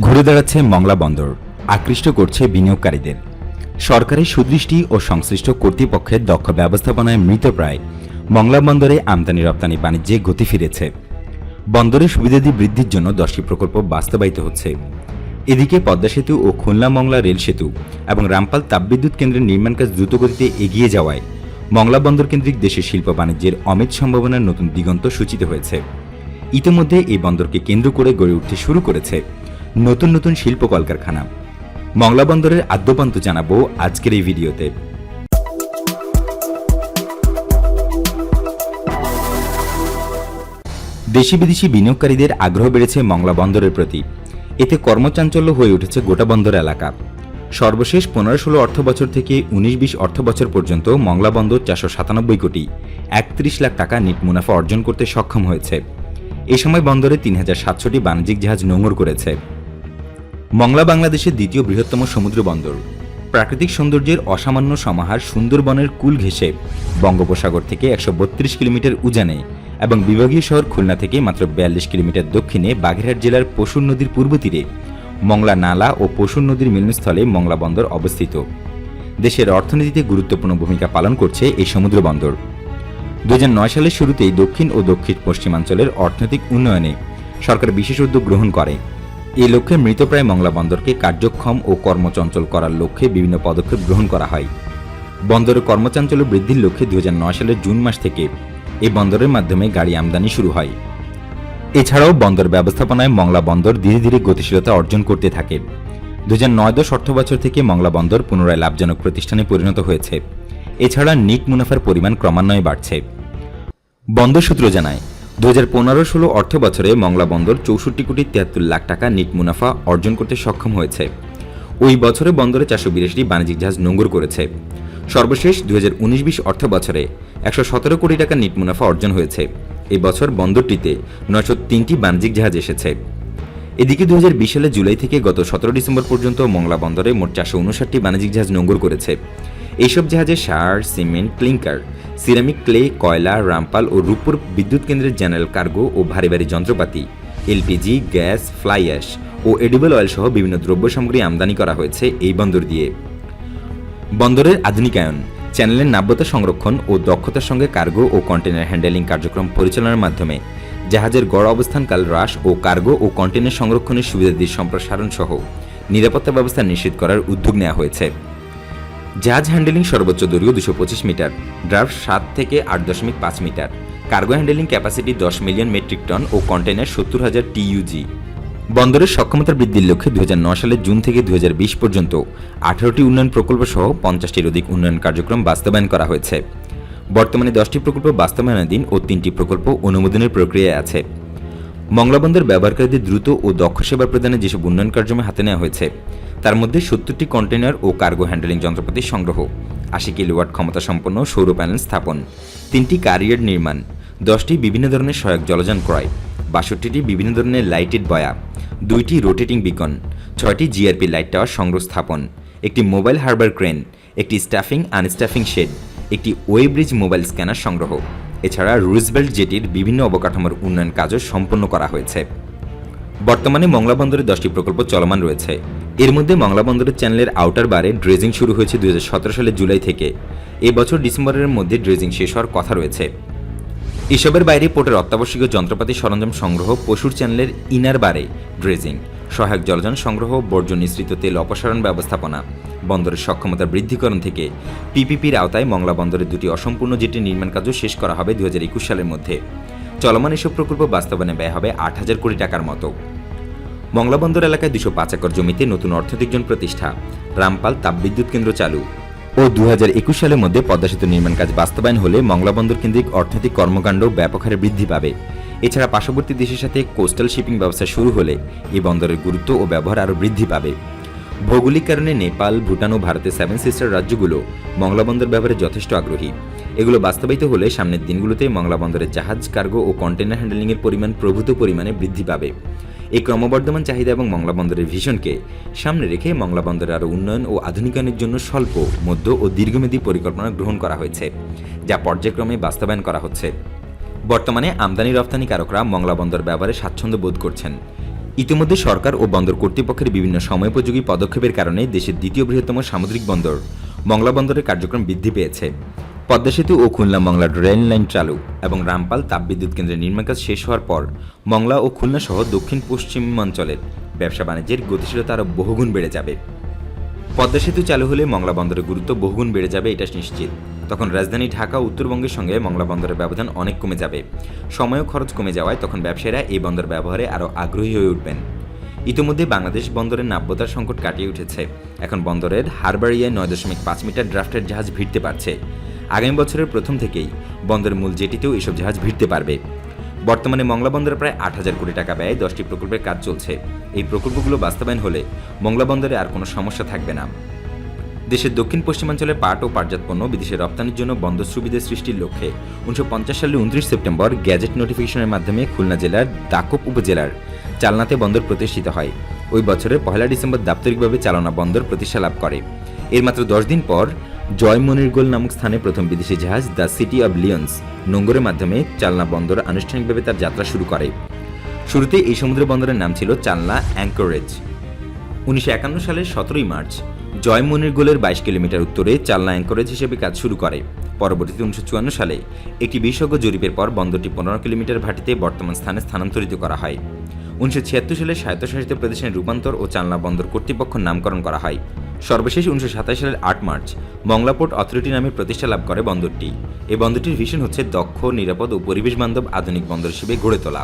ঘুরে দাঁড়াচ্ছে মংলা বন্দর। আকৃষ্ট করছে বিনিয়োগকারীদের। সরকারের সুদৃষ্টি ও সংশ্লিষ্ট কর্তৃপক্ষের দক্ষ ব্যবস্থাপনায় মৃতপ্রায় মংলা বন্দরে আমদানি, রপ্তানি, বাণিজ্যে গতি ফিরেছে। বন্দরের সুবিধাদি বৃদ্ধির জন্য দশটি প্রকল্প বাস্তবায়িত হচ্ছে। এদিকে পদ্মা সেতু ও খুলনা মংলা রেল সেতু এবং রামপাল তাপবিদ্যুৎ কেন্দ্রের নির্মাণ কাজ দ্রুতগতিতে এগিয়ে যাওয়ায় মংলা বন্দর কেন্দ্রিক দেশের শিল্প বাণিজ্যের অমিত সম্ভাবনার নতুন দিগন্ত সূচিত হয়েছে। ইতিমধ্যে এই বন্দরকে কেন্দ্র করে গড়ে উঠতে শুরু করেছে। নতুন নতুন শিল্প কলকারখানা। মংলা বন্দরের আদ্যপান্ত জানাব আজকের এই ভিডিওতে। দেশি বিদেশি বিনিয়োগকারীদের আগ্রহ বেড়েছে মংলা বন্দরের প্রতি। এতে কর্মচাঞ্চল্য হয়ে উঠেছে গোটা বন্দর এলাকা। সর্বশেষ পনেরো ষোলো অর্থ বছর থেকে উনিশ বিশ অর্থ বছর পর্যন্ত মংলা বন্দর চারশো সাতানব্বই কোটি একত্রিশ লাখ টাকা নিট মুনাফা অর্জন করতে সক্ষম হয়েছে। এ সময় বন্দরে তিন হাজার সাতশোটি বাণিজ্যিক জাহাজ নোঙর করেছে। মংলা বাংলাদেশের দ্বিতীয় বৃহত্তম সমুদ্র বন্দর। প্রাকৃতিক সৌন্দর্যের অসামান্য সমাহার সুন্দরবনের কুল ঘেঁষে বঙ্গোপসাগর থেকে একশো বত্রিশ কিলোমিটার উজানে এবং বিভাগীয় শহর খুলনা থেকে মাত্র বিয়াল্লিশ কিলোমিটার দক্ষিণে বাগেরহাট জেলার পশুর নদীর পূর্ব তীরে, মংলা নালা ও পশুর নদীর মিলনস্থলে মংলা বন্দর অবস্থিত। দেশের অর্থনীতিতে গুরুত্বপূর্ণ ভূমিকা পালন করছে এই সমুদ্র বন্দর। দু হাজার নয় সালের শুরুতেই দক্ষিণ ও দক্ষিণ পশ্চিমাঞ্চলের অর্থনৈতিক উন্নয়নে সরকার বিশেষ উদ্যোগ গ্রহণ করে। এই লক্ষ্যে মৃতপ্রায় মংলা বন্দরকে কার্যক্ষম ও কর্মচঞ্চল করার লক্ষ্যে বিভিন্ন পদক্ষেপ গ্রহণ করা হয়। বন্দরের কর্মচাঞ্চল্য বৃদ্ধির লক্ষ্যে দু হাজার নয় সালের জুন মাস থেকে এই বন্দরের মাধ্যমে গাড়ি আমদানি শুরু হয়। এছাড়াও বন্দর ব্যবস্থাপনায় মংলা বন্দর ধীরে ধীরে গতিশীলতা অর্জন করতে থাকে। দু হাজার নয় দশ অর্থ বছর থেকে মংলা বন্দর পুনরায় লাভজনক প্রতিষ্ঠানে পরিণত হয়েছে। এছাড়া নিট মুনাফার পরিমাণ ক্রমান্বয়ে বাড়ছে। বন্দর সূত্র জানায় দু হাজার পনেরো ষোলো অর্থ বছরে মংলা বন্দর চৌষট্টি কোটি তিয়াত্তর লাখ টাকা নিট মুনাফা অর্জন করতে সক্ষম হয়েছে। ওই বছরে বন্দরে চারশো বিরাশিটি বাণিজ্যিক জাহাজ নোঙ্গর করেছে। সর্বশেষ দু হাজার উনিশ বিশ অর্থ বছরে একশো সতেরো কোটি টাকা নিট মুনাফা অর্জন হয়েছে। এই বছর বন্দরটিতে নয়শো তিনটি বাণিজ্যিক জাহাজ এসেছে। এদিকে দু সালের জুলাই থেকে গত সতেরো ডিসেম্বর পর্যন্ত মংলা বন্দরে মোট চারশো উনষাটটি বাণিজ্যিক জাহাজ নোঙ্গর করেছে। এইসব জাহাজে সার, সিমেন্ট, ক্লিংকার, সিরামিক ক্লে, কয়লা, রামপাল ও রূপপুর বিদ্যুৎ কেন্দ্রের জেনারেল কার্গো ও ভারী ভারী যন্ত্রপাতি, এলপিজি, গ্যাস, ফ্লাই অ্যাশ ও এডিবল অয়েল সহ বিভিন্ন দ্রব্য সামগ্রী আমদানি করা হয়েছে এই বন্দর দিয়ে। বন্দরের আধুনিকায়ন, চ্যানেলের নাব্যতা সংরক্ষণ ও দক্ষতার সঙ্গে কার্গো ও কন্টেনার হ্যান্ডেলিং কার্যক্রম পরিচালনার মাধ্যমে জাহাজের গড় অবস্থানকাল হ্রাস ও কার্গো ও কন্টেনার সংরক্ষণের সুবিধাদির সম্প্রসারণ সহ নিরাপত্তা ব্যবস্থা নিশ্চিত করার উদ্যোগ নেওয়া হয়েছে। জাহাজ হ্যান্ডেলিং সর্বোচ্চ দৈর্ঘ্য দুশো পঁচিশ মিটার, ড্রাফট সাত থেকে আট দশমিক পাঁচ মিটার, কার্গো হ্যান্ডেলিং ক্যাপাসিটি দশ মিলিয়ন মেট্রিক টন ও কন্টেনার সত্তর হাজার টিইউজি। বন্দরের সক্ষমতা বৃদ্ধির লক্ষ্যে দু সালের জুন থেকে দু হাজার বিশ পর্যন্ত আঠারোটি উন্নয়ন প্রকল্প সহ পঞ্চাশটির অধিক উন্নয়ন কার্যক্রম বাস্তবায়ন করা হয়েছে। বর্তমানে দশটি প্রকল্প বাস্তবায়নাধীন ও তিনটি প্রকল্প অনুমোদনের প্রক্রিয়ায় আছে। মংলাবন্দর ব্যবহারকারীদের দ্রুত ও দক্ষ সেবা প্রদানে যেসব উন্নয়ন কার্যক্রমে হাতে নেওয়া হয়েছে, তার মধ্যে সত্তরটি কন্টেনার ও কার্গো হ্যান্ডেলিং যন্ত্রপাতির সংগ্রহ আশি কিলোওয়াট ক্ষমতা সম্পন্ন সৌর প্যানেল স্থাপন, তিনটি ক্যারিয়ার নির্মাণ, দশটি বিভিন্ন ধরনের সহায়ক জলযান ক্রয়, বাষট্টিটি বিভিন্ন ধরনের লাইটেড বয়া, দুইটি রোটেটিং বিকন, ছয়টি জিআরপি লাইট টাওয়ার সংগ্রহ স্থাপন, একটি মোবাইল হারবার ক্রেন, একটি স্টাফিং আনস্টাফিং শেড, একটি ওয়েব্রিজ মোবাইল স্ক্যানার সংগ্রহ। এছাড়া রুজবেল্ট জেটির বিভিন্ন অবকাঠামোর উন্নয়ন কাজও সম্পন্ন করা হয়েছে। বর্তমানে মংলা বন্দরে দশটি প্রকল্প চলমান রয়েছে। এর মধ্যে মংলা বন্দরের চ্যানেলের আউটার বারে ড্রেজিং শুরু হয়েছে দুই হাজার সতেরো সালের জুলাই থেকে। এবছর ডিসেম্বরের মধ্যে ড্রেজিং শেষ হওয়ার কথা রয়েছে। এসবের বাইরে পোর্টের অত্যাবশ্যকীয় যন্ত্রপাতি সরঞ্জাম সংগ্রহ, পশুর চ্যানেলের ইনার বারে ড্রেজিং, সহায়ক জলযান সংগ্রহ, বর্জ্য নিঃসৃত তেল অপসারণ ব্যবস্থাপনা, বন্দরের সক্ষমতা বৃদ্ধিকরণ থেকে পিপিপির আওতায় মংলা বন্দরের দুটি অসম্পূর্ণ জেটির নির্মাণ কাজও শেষ করা হবে দু হাজার একুশ সালের মধ্যে। চলমান এসব প্রকল্প বাস্তবায়নে ব্যয় হবে আট হাজার কোটি টাকার মতো। মংলা বন্দর এলাকায় দুশো পাঁচ একর জমিতে নতুন অর্থনৈতিক জন প্রতিষ্ঠা। রামপাল তাপবিদ্যুৎ কেন্দ্র চালু। ও দু হাজার একুশ সালের মধ্যে পদ্মা সেতু নির্মাণ কাজ বাস্তবায়ন হলে মংলা বন্দর কেন্দ্রিক অর্থনৈতিক কর্মকাণ্ড ব্যাপক হারে বৃদ্ধি পাবে। এছাড়া পার্শ্ববর্তী দেশের সাথে কোস্টাল শিপিং ব্যবস্থা শুরু হলে এই বন্দরের গুরুত্ব ও ব্যবহার আরও বৃদ্ধি পাবে। ভৌগোলিক কারণে নেপাল, ভুটান ও ভারতের সেভেন সিস্টার রাজ্যগুলো মংলা বন্দর ব্যবহারে যথেষ্ট আগ্রহী। এগুলো বাস্তবায়িত হলে সামনের দিনগুলোতে মংলা বন্দরের জাহাজ, কার্গো ও কন্টেনার হ্যান্ডেলিংয়ের পরিমাণ প্রভূত পরিমাণে বৃদ্ধি পাবে। এই ক্রমবর্ধমান চাহিদা এবং মংলা বন্দরের ভিশনকে সামনে রেখে মংলা বন্দরের আরও উন্নয়ন ও আধুনিকায়নের জন্য স্বল্প, মধ্য ও দীর্ঘমেয়াদী পরিকল্পনা গ্রহণ করা হয়েছে, যা পর্যায়ক্রমে বাস্তবায়ন করা হচ্ছে। বর্তমানে আমদানি রপ্তানিকারকরা মংলা বন্দর ব্যবহারে স্বাচ্ছন্দ্য বোধ করছেন। ইতিমধ্যে সরকার ও বন্দর কর্তৃপক্ষের বিভিন্ন সময়োপযোগী পদক্ষেপের কারণে দেশের দ্বিতীয় বৃহত্তম সামুদ্রিক বন্দর মংলা বন্দরের কার্যক্রম বৃদ্ধি পেয়েছে। পদ্মা সেতু ও খুলনা মংলা রেল লাইন চালু এবং রামপাল তাপবিদ্যুৎ কেন্দ্রের নির্মাণ কাজ শেষ হওয়ার পর মংলা ও খুলনা সহ দক্ষিণ পশ্চিমাঞ্চলের ব্যবসা বাণিজ্যের গতিশীলতা আরও বহুগুণ বেড়ে যাবে। পদ্মা সেতু চালু হলে মংলা বন্দরের গুরুত্ব বহুগুণ বেড়ে যাবে, এটা নিশ্চিত। তখন রাজধানী ঢাকা উত্তরবঙ্গের সঙ্গে মংলা বন্দরের ব্যবধান অনেক কমে যাবে। সময় খরচ কমে যাওয়ায় তখন ব্যবসায়ীরা এই বন্দর ব্যবহারে আরও আগ্রহী হয়ে উঠবেন। ইতিমধ্যে বাংলাদেশ বন্দরের নাব্যতার সংকট কাটিয়ে উঠেছে। এখন বন্দরের হারবারিয়ায় নয় দশমিক পাঁচ মিটার ড্রাফটের জাহাজ ভিড়তে পারছে। আগামী বছরের প্রথম থেকেই বন্দরের মূল জেটিতেও এসব জাহাজ ভিড়তে পারবে। বর্তমানে মংলা বন্দরে প্রায় আট হাজার কোটি টাকা ব্যয়ে দশটি প্রকল্পের কাজ চলছে। এই প্রকল্পগুলো বাস্তবায়ন হলে মংলা বন্দরে আর কোনো সমস্যা থাকবে না। দেশের দক্ষিণ পশ্চিমাঞ্চলে পাট ও পাটজাত পণ্য বিদেশে রপ্তানির জন্য বন্দর সুবিধা সৃষ্টির লক্ষ্যে উনিশশো পঞ্চাশ সালে উনত্রিশ সেপ্টেম্বর গ্যাজেট নোটিফিকেশনের মাধ্যমে খুলনা জেলার দাকপ উপজেলার চালনাতে বন্দর প্রতিষ্ঠিত হয়। ওই বছরের পহেলা ডিসেম্বর দাপ্তরিকভাবে চালনা বন্দর প্রতিষ্ঠা লাভ করে। এর মাত্র দশ দিন পর জয় মনিরগোল নামক স্থানে প্রথম বিদেশি জাহাজ দ্য সিটি অব লিয়ন্স নোঙ্গরের মাধ্যমে চালনা বন্দর আনুষ্ঠানিকভাবে তার যাত্রা শুরু করে। শুরুতে এই সমুদ্র বন্দরের নাম ছিল চালনা অ্যাঙ্করেজ। উনিশশো একান্ন সালের সতেরোই মার্চ জয়মনির গোলের বাইশ কিলোমিটার উত্তরে চালনা অ্যাঙ্করেজ হিসেবে কাজ শুরু করে। পরবর্তীতে উনিশশো চুয়ান্ন সালে একটি বিশেষজ্ঞ জরিপের পর বন্দরটি পনেরো কিলোমিটার ভাটিতে বর্তমান স্থানে স্থানান্তরিত করা হয়। উনিশশো ছিয়াত্তর সালে স্বায়ত্তশাসিত প্রদেশের রূপান্তর ও চালনা বন্দর কর্তৃপক্ষ নামকরণ করা হয়। সর্বশেষ উনিশশো সাতাশ সালের আট মার্চ মংলা পোর্ট অথরিটি নামে প্রতিষ্ঠা লাভ করে বন্দরটি। এই বন্দরটির ভিশন হচ্ছে দক্ষ, নিরাপদ ও পরিবেশ বান্ধব আধুনিক বন্দর হিসেবে গড়ে তোলা।